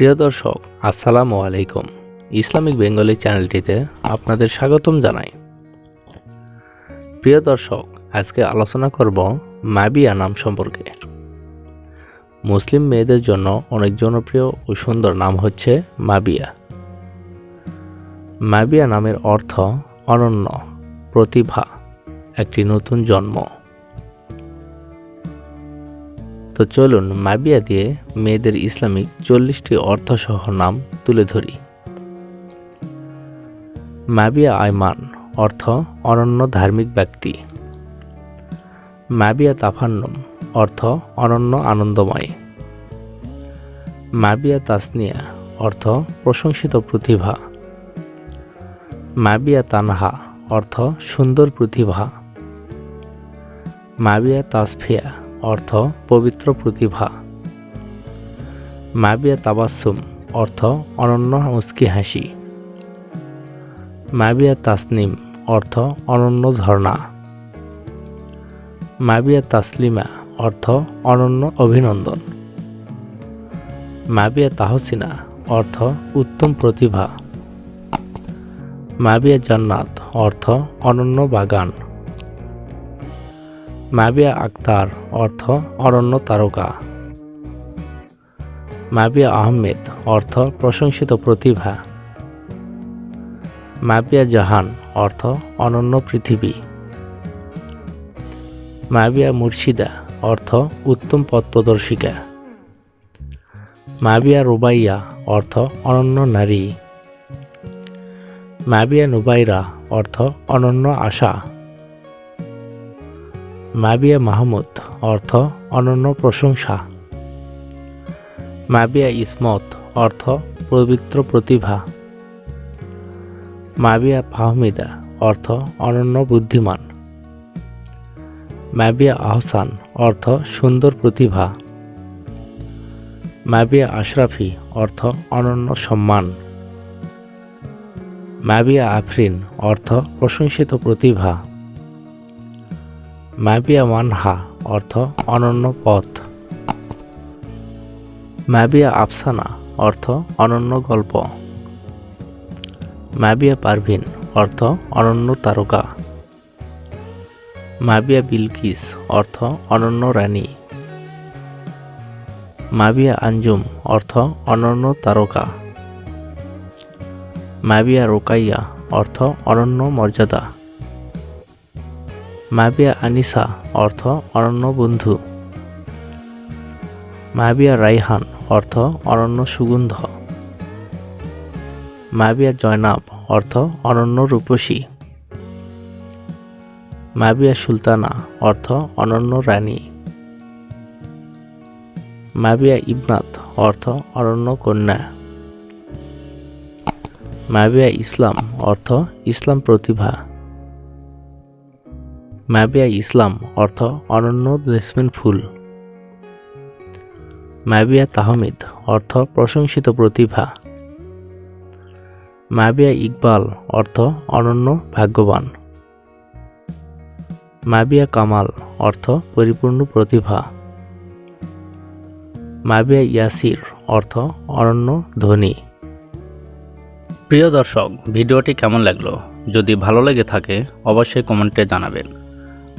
প্রিয় দর্শক, আসসালামু আলাইকুম। ইসলামিক বেঙ্গলি চ্যানেলটিতে আপনাদের স্বাগতম জানাই। প্রিয় দর্শক, আজকে আলোচনা করব মাবিয়া নাম সম্পর্কে। মুসলিম মেয়েদের জন্য অনেক জনপ্রিয় ও সুন্দর নাম হচ্ছে মাবিয়া। মাবিয়া নামের অর্থ অনন্য, প্রতিভা, একটি নতুন জন্ম। তো চলুন মাবিয়া দিয়ে মেয়েদের ইসলামিক চল্লিশটি অর্থসহ নাম তুলে ধরি। মাবিয়া আয়মান, অর্থ অনন্য ধার্মিক ব্যক্তি। মাবিয়া তাফান্নম, অর্থ অনন্য আনন্দময়। মাবিয়া তাসনিয়া, অর্থ প্রশংসিত প্রতিভা। মাবিয়া তানহা, অর্থ সুন্দর প্রতিভা। মাবিয়া তাসফিয়া অর্থ পবিত্র প্রতিভা। মাবিয়া তাবাসুম অর্থ অনন্য মুস্কি হাসি। মাবিয়া তাসনিম, অর্থ অনন্য ঝর্ণা। মাবিয়া তাসলিমা, অর্থ অনন্য অভিনন্দন। মাবিয়া তাহসিনা, অর্থ উত্তম প্রতিভা। মাবিয়া জান্নাত, অর্থ অনন্য বাগান। মাবিয়া আক্তার অর্থ অরণ্য তারকা। মাবিয়া আহমেদ অর্থ প্রশংসিত প্রতিভা। মাবিয়া জাহান অর্থ অনন্য পৃথিবী। মাবিয়া মুর্শিদা অর্থ উত্তম পথ প্রদর্শিকা। মাবিয়া রুবাইয়া অর্থ অনন্য নারী। মাবিয়া নুবাইরা অর্থ অনন্য আশা। মাবিয়া মাহমুদ, অর্থ অনন্য প্রশংসা। মাবিয়া ইসমত, অর্থ পবিত্র প্রতিভা। মাবিয়া ফাহমিদা, অর্থ অনন্য বুদ্ধিমান। মাবিয়া আহসান, অর্থ সুন্দর প্রতিভা। মাবিয়া আশরাফি, অর্থ অনন্য সম্মান। মাবিয়া আফরিন, অর্থ প্রশংসিত প্রতিভা। মাবিয়া মানহা অর্থ অনন্য পথ। মাবিয়া আফসানা অর্থ অনন্য গল্প। মাবিয়া পারভিন অর্থ অনন্য তারকা। মাবিয়া বিলকিস অর্থ অনন্য রানী। মাবিয়া আঞ্জুম অর্থ অনন্য তারকা। মাবিয়া রোকাইয়া অর্থ অনন্য মর্যাদা। মাবিয়া আনিসা, অর্থ অনন্য বন্ধু। মাবিয়া রাইহান, অর্থ অনন্য সুগন্ধ। মাবিয়া জয়নাব, অর্থ অনন্য রূপসী। মাবিয়া সুলতানা, অর্থ অনন্য রানী। মাবিয়া ইবনাত অর্থ অনন্য কন্যা। মাবিয়া ইসলাম, অর্থ ইসলাম প্রতিভা। মাবিয়া ইসলাম, অর্থ অনন্য জেসমিন ফুল। মাবিয়া তাহমিদ, অর্থ প্রশংসিত প্রতিভা। মাবিয়া ইকবাল, অর্থ অনন্য ভাগ্যবান। মাবিয়া কামাল, অর্থ পরিপূর্ণ প্রতিভা। মাবিয়া ইয়াসির, অর্থ অনন্য ধনী। প্রিয় দর্শক, ভিডিওটি কেমন লাগল? যদি ভালো লেগে থাকে, অবশ্যই কমেন্টে জানাবেন।